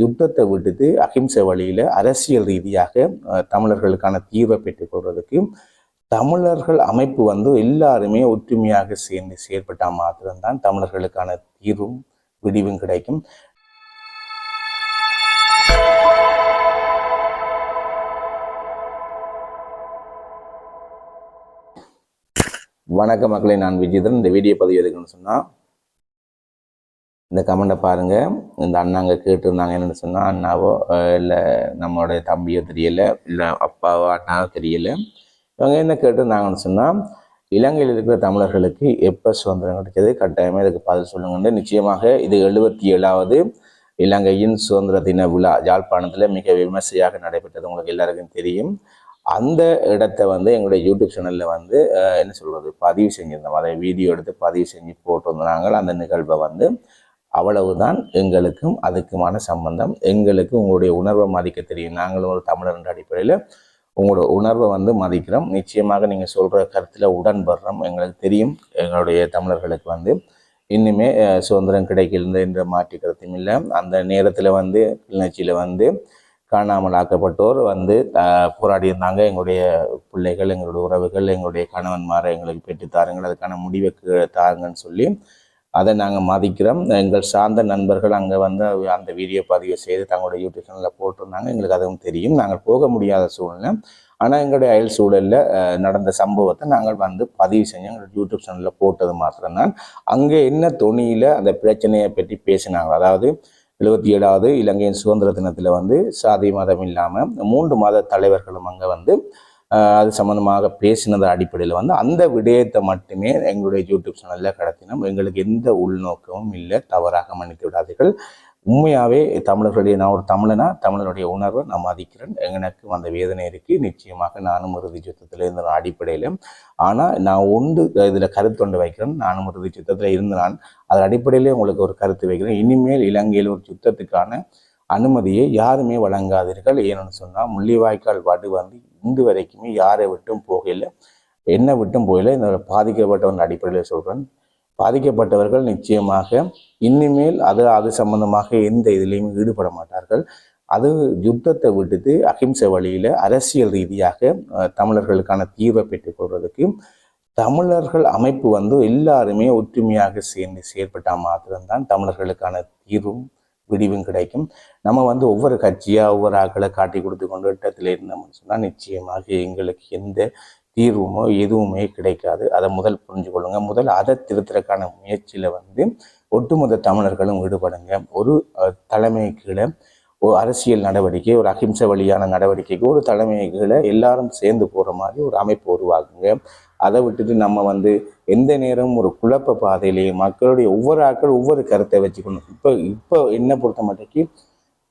யுத்தத்தை விட்டுட்டு அகிம்சை வழியில் அரசியல் ரீதியாக தமிழர்களுக்கான தீர்வை பெற்றுக்கொள்வதற்கு தமிழர்கள் அமைப்பு வந்து எல்லாருமே ஒற்றுமையாக சேர்ந்து செயற்பட்டால் மாத்திரம்தான் தமிழர்களுக்கான தீர்வும் விடிவும் கிடைக்கும். வணக்க மக்களை நான் விஜயதன் இந்த வீடியோ பதிவு எதுக்குன்னு சொன்னால் இந்த கமெண்ட்டை பாருங்கள் இந்த அண்ணாங்க கேட்டிருந்தாங்க என்னென்னு சொன்னால் அண்ணாவோ இல்லை நம்மளுடைய தம்பியோ தெரியலை இல்லை அப்பாவோ அண்ணாவோ தெரியலை. இவங்க என்ன கேட்டிருந்தாங்கன்னு சொன்னால் இலங்கையில் இருக்கிற தமிழர்களுக்கு எப்போ சுதந்திரம் கிடைச்சது? கட்டாயமாக இதுக்கு பதில் சொல்லுங்கன்னு. நிச்சயமாக இது எழுபத்தி ஏழாவது இலங்கையின் சுதந்திர தின விழா. யாழ்ப்பாணத்தில் மிக விமர்சையாக நடைபெற்றது உங்களுக்கு எல்லாருக்கும் தெரியும். அந்த இடத்த வந்து எங்களுடைய யூடியூப் சேனலில் வந்து என்ன சொல்கிறது பதிவு செஞ்சுருந்தோம். அதை வீடியோ எடுத்து பதிவு செஞ்சு போட்டிருந்தாங்க அந்த நிகழ்வை வந்து அவ்வளவுதான் எங்களுக்கும் அதுக்குமான சம்பந்தம். எங்களுக்கு உங்களுடைய உணர்வை மதிக்க தெரியும். நாங்களும் ஒரு தமிழர் என்ற அடிப்படையில் உங்களோட உணர்வை வந்து மதிக்கிறோம். நிச்சயமாக நீங்கள் சொல்கிற கருத்தில் உடன்படுறோம். எங்களுக்கு தெரியும் எங்களுடைய தமிழர்களுக்கு வந்து. இன்னுமே சுதந்திரம் கிடைக்கல என்ற மாற்றி கருத்தும் இல்லை. அந்த நேரத்தில் வந்து கிளிநொச்சியில் வந்து காணாமல் ஆக்கப்பட்டோர் வந்து போராடி இருந்தாங்க எங்களுடைய பிள்ளைகள் எங்களுடைய உறவுகள் எங்களுடைய கணவன்மாரை எங்களுக்கு பெற்று தாருங்கள். அதுக்கான முடிவை தாருங்கன்னு சொல்லி அதை நாங்கள் மதிக்கிறோம். எங்கள் சார்ந்த நண்பர்கள் அங்கே வந்து அந்த வீடியோ பதிவு செய்து தங்களுடைய யூடியூப் சேனலில் போட்டிருந்தாங்க. எங்களுக்கு அதுவும் தெரியும். நாங்கள் போக முடியாத சூழ்நிலை. ஆனால் எங்களுடைய அயல் சூழலில் நடந்த சம்பவத்தை நாங்கள் வந்து பதிவு செஞ்சு எங்களுடைய யூடியூப் சேனலில் போட்டது மாத்திரம்தான். அங்கே என்ன துணியில் அந்த பிரச்சனையை பற்றி பேசினாங்க. அதாவது எழுபத்தி ஏழாவது இலங்கையின் சுதந்திர தினத்தில் வந்து சாதி மதம் இல்லாமல் மூன்று மத தலைவர்களும் அங்கே வந்து அது சம்மந்தமாக பேசினது அடிப்படையில் வந்து அந்த விடயத்தை மட்டுமே எங்களுடைய யூடியூப் சேனலில் கடத்தினோம். எங்களுக்கு எந்த உள்நோக்கமும் இல்லை. தவறாக மன்னித்து விடாதீர்கள். உண்மையாகவே தமிழர்களுடைய நான் ஒரு தமிழனா தமிழனுடைய உணர்வை நான் மதிக்கிறேன். எனக்கு அந்த வேதனை இருக்குது நிச்சயமாக நானும் இறுதி சுத்தத்தில் இருந்த அடிப்படையில். ஆனால் நான் ஒன்று இதில் கருத்தொண்டு வைக்கிறேன். நானும் இறுதி சுத்தத்தில் இருந்து நான் அதன் அடிப்படையிலே உங்களுக்கு ஒரு கருத்து வைக்கிறேன். இனிமேல் இலங்கையில் ஒரு சுத்தத்துக்கான அனுமதியை யாருமே வழங்காதீர்கள். ஏன்னு சொன்னால் முள்ளிவாய்க்கால் வடு வந்து இன்று வரைக்குமே யாரை விட்டும் போகல என்ன விட்டும் போகல இந்த பாதிக்கப்பட்டவன் அடிப்படையில் சொல்கிறேன் பாதிக்கப்பட்டவர்கள் நிச்சயமாக இனிமேல் அது அது சம்பந்தமாக எந்த இதுலேயும் ஈடுபட மாட்டார்கள். அது யுத்தத்தை விட்டுட்டு அகிம்சை வழியில் அரசியல் ரீதியாக தமிழர்களுக்கான தீர்வை பெற்றுக்கொள்வதற்கு தமிழர்கள் அமைப்பு வந்து எல்லாருமே ஒற்றுமையாக சேர்ந்து செயற்பட்டால் மாத்திரம்தான் தமிழர்களுக்கான தீர்வும் விடிவும் கிடைக்கும். நம்ம வந்து ஒவ்வொரு கட்சியாக ஒவ்வொரு ஆக்களை காட்டி கொடுத்து கொண்டு இடத்துல இருந்தோம்னு சொன்னால் நிச்சயமாக எங்களுக்கு எந்த தீர்வுமோ எதுவுமே கிடைக்காது. அதை முதல் புரிஞ்சு கொள்ளுங்க. முதல் அதை திருத்துறதுக்கான முயற்சியில் வந்து ஒட்டுமொத்த தமிழர்களும் ஈடுபடுங்க. ஒரு தலைமை கீழே ஒரு அரசியல் நடவடிக்கை ஒரு அகிம்சை வழியான நடவடிக்கைக்கு ஒரு தலைமை கீழே எல்லாரும் சேர்ந்து போகிற மாதிரி ஒரு அமைப்பு உருவாக்குங்க. அதை விட்டுட்டு நம்ம வந்து எந்த நேரமும் ஒரு குழப்ப பாதையிலேயே மக்களுடைய ஒவ்வொரு ஆட்கள் ஒவ்வொரு கருத்தை வச்சுக்கணும். இப்போ இப்போ என்ன பொறுத்த மட்டும்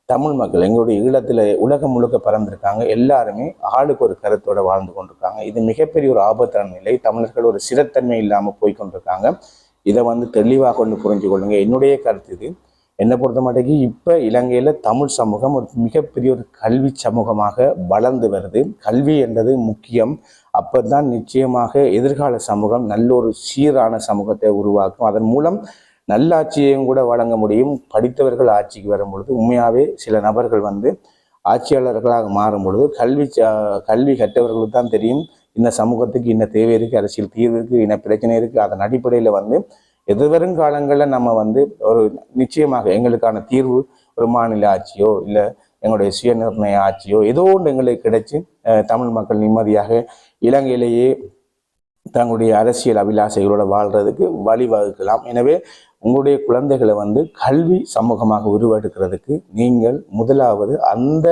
தமிழ் மக்கள் எங்களுடைய ஈழத்தில் உலகம் முழுக்க பறந்துருக்காங்க எல்லாருமே ஆளுக்கு ஒரு கருத்தோடு வாழ்ந்து கொண்டிருக்காங்க. இது மிகப்பெரிய ஒரு ஆபத்தான நிலை. தமிழர்கள் ஒரு சிறத்தன்மை இல்லாமல் போய் கொண்டிருக்காங்க. இதை வந்து தெளிவாக கொண்டு புரிஞ்சு கொள்ளுங்க என்னுடைய கருத்து இது. என்னை பொறுத்த மாட்டேங்கி இப்போ இலங்கையில் தமிழ் சமூகம் ஒரு மிகப்பெரிய ஒரு கல்வி சமூகமாக வளர்ந்து வருது. கல்வி என்றது முக்கியம். அப்போ தான் நிச்சயமாக எதிர்கால சமூகம் நல்ல ஒரு சீரான சமூகத்தை உருவாக்கும். அதன் மூலம் நல்லாட்சியையும் கூட வழங்க முடியும். படித்தவர்கள் ஆட்சிக்கு வரும் பொழுது உண்மையாகவே சில நபர்கள் வந்து ஆட்சியாளர்களாக மாறும் பொழுது கல்வி கல்வி கற்றவர்களுக்கு தான் தெரியும். இந்த சமூகத்துக்கு இன்ன தேவை இருக்குது அரசியல் தீர்வு இருக்குது இன்ன பிரச்சனை இருக்குது அதன் அடிப்படையில் வந்து எதிர்வரும் காலங்களில் நம்ம வந்து ஒரு நிச்சயமாக எங்களுக்கான தீர்வு ஒரு மாநில ஆட்சியோ இல்லை எங்களுடைய சுயநிர்ணய ஆட்சியோ ஏதோ ஒன்று எங்களுக்கு கிடைச்சி தமிழ் மக்கள் நிம்மதியாக இலங்கையிலேயே தங்களுடைய அரசியல் அபிலாசைகளோட வாழ்றதுக்கு வழிவகுக்கலாம். எனவே உங்களுடைய குழந்தைகளை வந்து கல்வி சமூகமாக உருவெடுக்கிறதுக்கு நீங்கள் முதலாவது அந்த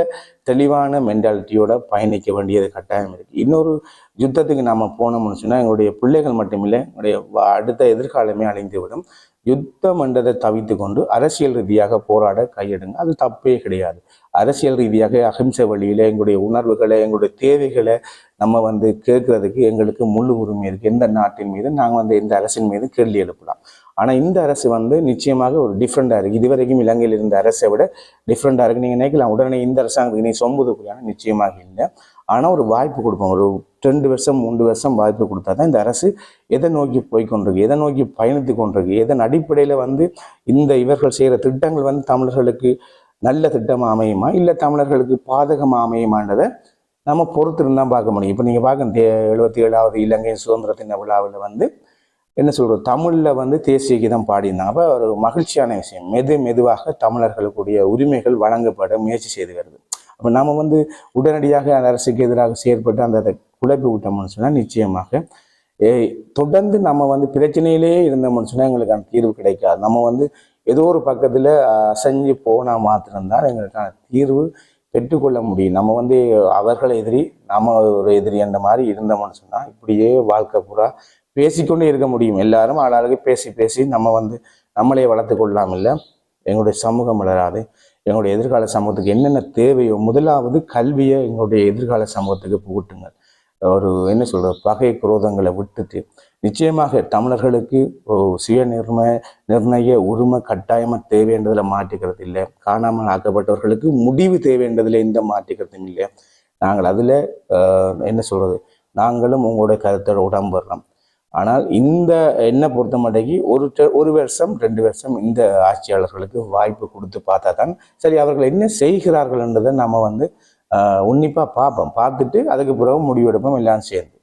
தெளிவான மென்டாலிட்டியோட பயணிக்க வேண்டியது கட்டாயம் இருக்குது இன்னொரு யுத்தத்துக்கு நாம் போனோம்னு சொன்னால் எங்களுடைய பிள்ளைகள் மட்டுமில்லை எங்களுடைய அடுத்த எதிர்காலமே அழிந்துவிடும். யுத்தம் என்றதை தவித்து கொண்டு அரசியல் ரீதியாக போராட கையெடுங்க. அது தப்பே கிடையாது. அரசியல் ரீதியாக அகிம்சை வழியில் எங்களுடைய உணர்வுகளை எங்களுடைய தேவைகளை நம்ம வந்து கேட்கறதுக்கு எங்களுக்கு முழு உரிமை இருக்குது எந்த நாட்டின் மீது நாங்கள் வந்து எந்த அரசின் மீது கேள்வி எழுப்பலாம். ஆனால் இந்த அரசு வந்து நிச்சயமாக ஒரு டிஃப்ரெண்ட்டாக இருக்குது இதுவரைக்கும் இலங்கையில் இருந்த அரசை விட டிஃப்ரெண்ட்டாக இருக்குது நீங்கள் நினைக்கலாம் உடனே இந்த அரசாங்கத்துக்கு நீ சொம்புதுக்குள்ளான நிச்சயமாக இல்லை. ஆனால் ஒரு வாய்ப்பு கொடுப்போம் ஒரு ரெண்டு வருஷம் மூன்று வருஷம் வாய்ப்பு கொடுத்தா தான் இந்த அரசு எதை நோக்கி போய்கொண்டிருக்கு எதை நோக்கி பயணித்து கொண்டிருக்கு எதன் அடிப்படையில் வந்து இந்த இவர்கள் செய்கிற திட்டங்கள் வந்து தமிழர்களுக்கு நல்ல திட்டமாக அமையுமா இல்லை தமிழர்களுக்கு பாதகமாக அமையுமான்றதை நம்ம பொறுத்திருந்து தான் பார்க்க முடியும். இப்போ நீங்கள் பார்க்க எழுபத்தி ஏழாவது இலங்கை சுதந்திர தின விழாவில் வந்து என்ன சொல்கிறது தமிழில் வந்து தேசிய கீதம் பாடியிருந்தாங்க. அப்போ ஒரு மகிழ்ச்சியான விஷயம். மெது மெதுவாக தமிழர்களுக்குடைய உரிமைகள் வழங்கப்பட முயற்சி செய்து வருது. அப்போ நம்ம வந்து உடனடியாக அந்த அரசுக்கு எதிராக செயற்பட்டு அந்த அதை குழப்பி விட்டோம்னு சொன்னால் நிச்சயமாக தொடர்ந்து நம்ம வந்து பிரச்சனையிலேயே இருந்தோம்னு சொன்னால் எங்களுக்கான தீர்வு கிடைக்காது. நம்ம வந்து ஏதோ ஒரு பக்கத்தில் அசைஞ்சு போனால் மாத்திரம்தான் எங்களுக்கான தீர்வு பெற்றுக்கொள்ள முடியும். நம்ம வந்து அவர்கள் எதிரி நம்ம ஒரு எதிரி அந்த மாதிரி இருந்தோம்னு சொன்னால் இப்படியே வாழ்க்கை பூரா பேசிக்கொண்டே இருக்க முடியும். எல்லாரும் ஆளாளுக்கு பேசி பேசி நம்ம வந்து நம்மளே வளர்த்து கொள்ளலாம் இல்லை எங்களுடைய சமூகம் வளராது. எங்களுடைய எதிர்கால சமூகத்துக்கு என்னென்ன தேவையோ முதலாவது கல்வியை எங்களுடைய எதிர்கால சமூகத்துக்கு புகுட்டுங்கள். ஒரு என்ன சொல்றது பகை குரோதங்களை விட்டுட்டு நிச்சயமாக தமிழர்களுக்கு ஒரு சுய நிர்ணய நிர்ணய உரிமை கட்டாயமாக தேவைன்றதில் மாற்றிக்கிறது இல்லை. காணாமல் ஆக்கப்பட்டவர்களுக்கு முடிவு தேவைன்றதில் எந்த மாற்றிக்கிறதும் இல்லை. நாங்கள் அதில் என்ன சொல்றது நாங்களும் உங்களுடைய கருத்தோட உடம்புறோம். ஆனால் இந்த என்னை பொறுத்த மாட்டேங்கி ஒரு ட- ஒரு வருஷம் ரெண்டு வருஷம் இந்த ஆட்சியாளர்களுக்கு வாய்ப்பு கொடுத்து பார்த்தா தான் சரி அவர்கள் என்ன செய்கிறார்கள் என்றதை நம்ம வந்து உன்னிப்பாக பார்ப்போம். பார்த்துட்டு அதுக்கு பிறகு முடிவெடுப்போம் எல்லாம் சேர்ந்து.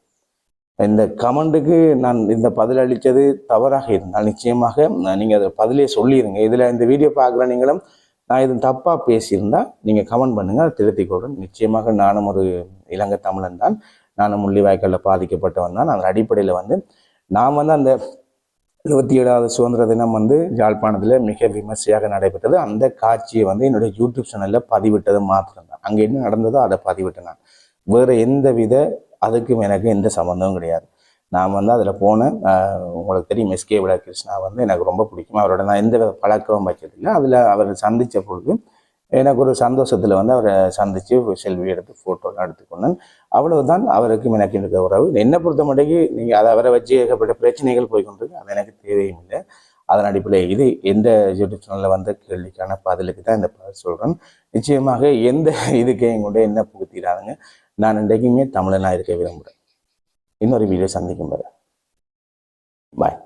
இந்த கமெண்ட்டுக்கு நான் இந்த பதில் அளித்தது தவறாக இருந்தால் நிச்சயமாக நீங்கள் அதை பதிலே சொல்லிடுங்க இதில் இந்த வீடியோ பார்க்குற நீங்களும் நான் இது தப்பாக பேசியிருந்தால் நீங்கள் கமெண்ட் பண்ணுங்கள் அதை திருத்திக் கொள்றேன் நிச்சயமாக நானும் ஒரு இலங்கை தமிழன் தான். நானும் முள்ளிவாய்க்காலில் பாதிக்கப்பட்டவன் தான். அந்த அடிப்படையில் வந்து நான் வந்து அந்த இருபத்தி ஏழாவது சுதந்திர தினம் வந்து யாழ்ப்பாணத்தில் மிக விமர்சையாக நடைபெற்றது. அந்த காட்சியை வந்து என்னுடைய யூடியூப் சேனலில் பதிவிட்டது மாத்திரம்தான். அங்கே என்ன நடந்ததோ அதை பதிவிட்டேன் நான். வேறு எந்த வித அதுக்கும் எனக்கு எந்த சம்மந்தமும் கிடையாது. நான் வந்து அதில் போனேன். உங்களுக்கு தெரியும் எஸ்கே விழா கிருஷ்ணா வந்து எனக்கு ரொம்ப பிடிக்கும். அவரோட நான் எந்த வித பழக்கமும் வச்சதில்லை அதில் அவர் சந்தித்த பொழுது எனக்கு ஒரு சந்தோஷத்தில் வந்து அவரை சந்தித்து செல்வி எடுத்து ஃபோட்டோலாம் எடுத்துக்கொண்டேன். அவ்வளவுதான். அவருக்கும் எனக்கு இருக்க உறவு. என்னை பொறுத்த மட்டுக்கு நீங்கள் அதை அவரை வச்சு ஏகப்பட்ட பிரச்சனைகள் போய்கொண்டிருக்கு. அது எனக்கு தேவையும் இல்லை. அதன் அடிப்படையில் இது எந்த யூடியூப் சேனலில் வந்த கேள்விக்கான பதிலுக்கு தான் இந்த பதில் சொல்கிறேன் நிச்சயமாக எந்த இதுக்கையும் கொண்டு என்ன புகுத்திடாதுங்க. நான் இன்றைக்குமே தமிழனாக இருக்க விரும்புகிறேன் இன்னொரு வீடியோ சந்திக்கும் வரேன் பாய்